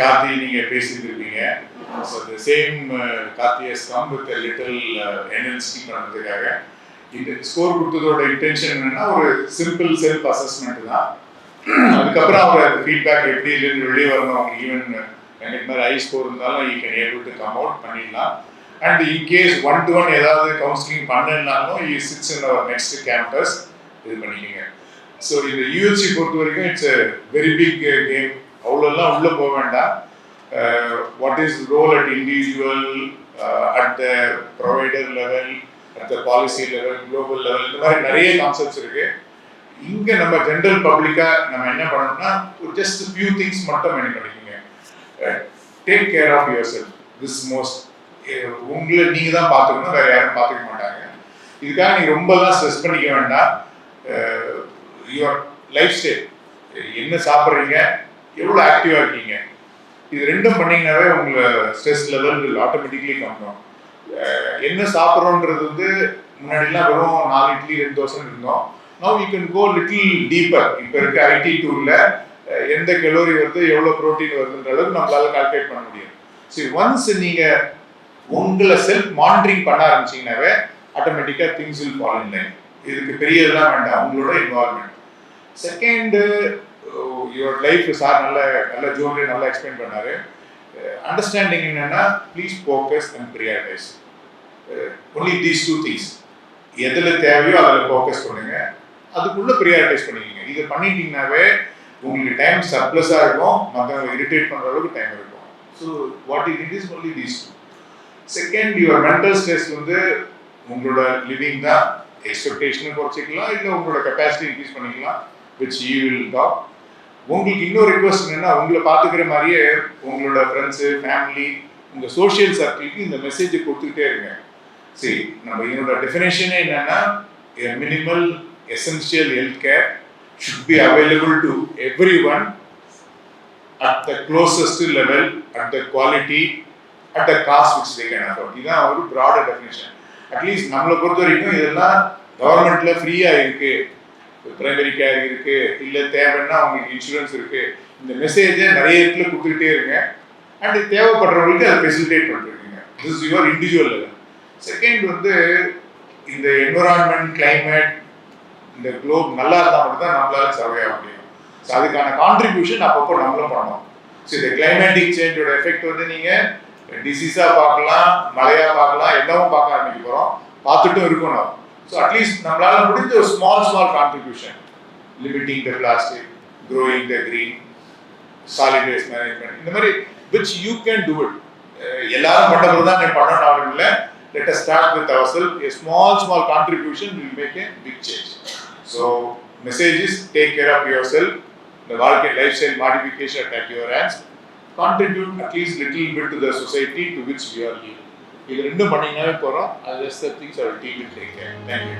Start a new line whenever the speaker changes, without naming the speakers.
கார்த்தி நீங்க இருக்கீங்க. So the same கார்த்தியஸ் கம் வித் லிட்டில் என்எல்சி பண்ணுறதுக்காக இந்த ஸ்கோர் கொடுத்ததோட இன்டென்ஷன் என்னன்னா ஒரு சிம்பிள் செல்ஃப் அசஸ்மெண்ட் தான். அதுக்கப்புறம் அவர் அந்த ஃபீட்பேக் எப்படி இல்லைன்னு வெளியே வரணும். அவங்க ஈவன் uh, எனக்கு மாதிரி ஐ ஸ்கோர் இருந்தாலும் he can able to come out பண்ணிடலாம். And in case one to one ஏதாவது counselling பண்ணலனாலும் he six in our next campus இது பண்ணிக்கோங்க. ஸோ இந்த யூஎஸ்சி பொறுத்த வரைக்கும் இட்ஸ் வெரி பிக் கேம் அவ்வளோலாம் உள்ளே போக வேண்டாம். What is role at individual at the provider level at the policy level global level இந்த மாதிரி நிறைய கான்செப்ட்ஸ் இருக்கு. இங்கே நம்ம ஜென்ரல் பப்ளிக்காக நம்ம என்ன பண்ணணும்னா ஜஸ்ட் ஃபியூ திங்ஸ் மட்டும் என்ன பண்ணிக்கோங்க. Take care of your self this most உங்களை நீங்கள் தான் பார்த்துக்கணும் வேற யாரும் பார்த்துக்க மாட்டாங்க. இதுக்காக நீங்கள் ரொம்பலாம் ஸ்ட்ரெஸ் பண்ணிக்க வேண்டாம். யுவர் லைஃப் ஸ்டைல் என்ன சாப்பிட்றீங்க? எவ்வளோ ஆக்டிவாக இருக்கீங்க? இது ரெண்டும் பண்ணீங்கன்னாவே உங்களை ஸ்ட்ரெஸ் லெவல் வில் ஆட்டோமேட்டிக்லி கம்மியும் என்ன சாப்பிட்றோன்றது வந்து முன்னாடிலாம் வெறும் நாலு இட்லி ரெண்டு தோசை இருந்தோம். Now you can go little deeper இப்போ இருக்க ஐடி டூலில் எந்த கெலோரி வருது எவ்வளோ ப்ரோட்டீன் வருதுன்ற அளவுக்கு நம்மளால கால்குலேட் பண்ண முடியும். சரி ஒன்ஸ் நீங்கள் உங்களை செல்ஃப் மானிட்டரிங் பண்ண ஆரம்பிச்சிங்கனாவே ஆட்டோமேட்டிக்காக things will follow in line இதுக்கு பெரிய இதெல்லாம் வேண்டாம் உங்களோட involvement second your life sir நல்ல நல்ல ஜோன்ல நல்லா எக்ஸ்பிளைன் பண்ணாரு. Uh, அண்டர்ஸ்டாண்டிங் என்னன்னா please focus and prioritise only these two things எதில் தேவையோ அதில் ஃபோக்கஸ் பண்ணுங்க. அதுக்குள்ள ப்ரியாரிட்டைஸ் பண்ணிக்கோங்க. இது பண்ணிட்டீங்கனாவே உங்களுக்கு டைம் சர்ப்ளஸாக இருக்கும். மற்றவங்க இரிட்டேட் பண்ணுற அளவுக்கு டைம் இருக்கும். So what it is only these two second your mental stress வந்து உங்களோட லிவிங் தான். எக்ஸ்பெக்டேஷனும் குறைச்சிக்கலாம் இல்லை உங்களோட கெப்பாசிட்டி இன்க்ரீஸ் பண்ணிக்கலாம் விச் யூ வில் டாக் உங்களுக்கு இன்னொரு ரிக்வஸ்ட் என்னன்னா உங்களை பார்த்துக்கிற மாதிரியே உங்களோட ஃப்ரெண்ட்ஸு ஃபேமிலி உங்கள் சோஷியல் சர்க்கிளுக்கு இந்த மெசேஜை கொடுத்துக்கிட்டே இருங்க. சரி நம்ம என்னோட டெஃபினேஷனே என்னன்னா minimal essential health care should be available to everyone at the closest level at the quality at the cost which they can afford இதுதான் ஒரு ப்ராடர் டெஃபினேஷன் அட்லீஸ்ட் நம்மளை பொறுத்த வரைக்கும் இதெல்லாம் கவர்மெண்ட்ல ஃப்ரீயா இருக்கு. பிரைமரி கேர் இருக்கு இல்லை தேவைன்னா அவங்களுக்கு இன்சூரன்ஸ் இருக்கு. இந்த மெசேஜை நிறைய இடத்துல கொடுத்துக்கிட்டே இருங்க. அண்ட் தேவைப்படுறவங்களுக்கு அதை ஃபெசிலிட்டேட் பண்ணிருக்கீங்க. This your individual level second வந்து இந்த என்விரான்மெண்ட் கிளைமேட் இந்த குளோப் நல்லா இருந்தால் மட்டும்தான் நம்மளால சர்வே ஆக முடியும். ஸோ அதுக்கான கான்ட்ரிபியூஷன் அப்பப்போ நம்மளும் பண்ணணும். ஸோ இந்த கிளைமேட்டிக் சேஞ்சோட எஃபெக்ட் வந்து நீங்கள் டிசீஸாக பார்க்கலாம் மழையாக பார்க்கலாம் எல்லாமும் பார்க்க ஆரம்பிக்க போகிறோம் பார்த்துட்டும் இருக்கணும். ஸோ அட்லீஸ்ட் நம்மளால முடிஞ்ச ஒரு small small contribution limiting the plastic growing the green solid waste management இந்த மாதிரி which you can do it எல்லாரும் பண்ணுறது தான் நீ பண்ணணும் இல்லை let us start with our cell a small small contribution will make a big change so message is take care of your self இந்த வாழ்க்கை lifestyle modification at your hands contribute at least little bit to the society to which you or leave இது ரெண்டும் பண்ணீங்கன்னாவே போகிறோம் அது just things our team take thank you